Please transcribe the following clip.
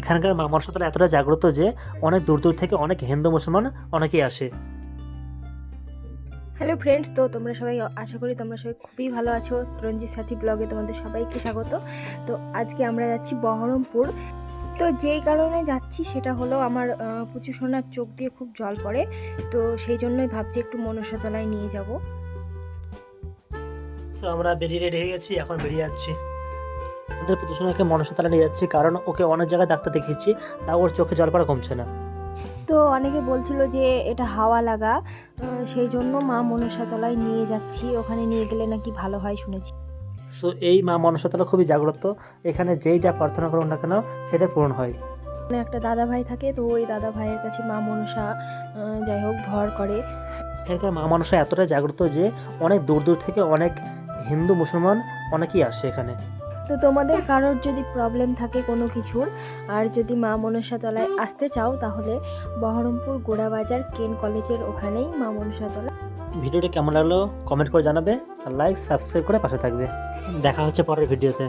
এখানকার মনসাতলা এতটা জাগ্রত যে অনেক দূর দূর থেকে অনেক হিন্দু মুসলমান অনেকেই আসে। হ্যালো ফ্রেন্ডস তো তোমরা সবাই আশা করি তোমরা সবাই খুবই ভালো আছো। রঞ্জিত সাথী ব্লগে তোমাদের সবাইকে স্বাগত। তো আজকে আমরা যাচ্ছি বহরমপুর। তো যেই কারণে যাচ্ছি সেটা হলো আমার পুচু সোনার চোখ দিয়ে খুব জল পড়ে। তো সেই জন্যই ভাবছি একটু মনসাতলায় নিয়ে যাব। তো আমরা বেরিয়ে রেডি হয়ে গেছি এখন বেরিয়ে যাচ্ছি। আমাদের পুতুষণাকে মনসাতলা নিয়ে যাচ্ছি কারণ ওকে অনেক জায়গায় ডাক্তার দেখিয়েছি তা ওর চোখে জল পড়া কমছে না। তো অনেকে বলছিল যে এটা হাওয়া লাগা সেই জন্য মা মনসাতলায় নিয়ে যাচ্ছি ওখানে নিয়ে গেলে নাকি ভালো হয় শুনেছি। সো এই মা মনসাতলা খুবই জাগ্রত এখানে যেই যা প্রার্থনা করুন না কেন সেটা পূরণ হয়। মানে একটা দাদা ভাই থাকে তো ওই দাদা ভাইয়ের কাছে মা মনসা যাই হোক ভর করে। এখানকার মা মানুষরা এতটাই জাগ্রত যে অনেক দূর দূর থেকে অনেক হিন্দু মুসলমান অনেকেই আসে এখানে। তো তোমাদের কারোর যদি প্রবলেম থাকে কোনো কিছুর, আর যদি মা মনসাতলায় আসতে চাও, তাহলে বহরমপুর গোড়াবাজার কেন কলেজের ওখানেই মা মনসাতলা। ভিডিওটা কেমন লাগল? কমেন্ট করে জানাবে আর লাইক সাবস্ক্রাইব করে পাশে থাকবে। দেখা হচ্ছে পরের ভিডিওতে।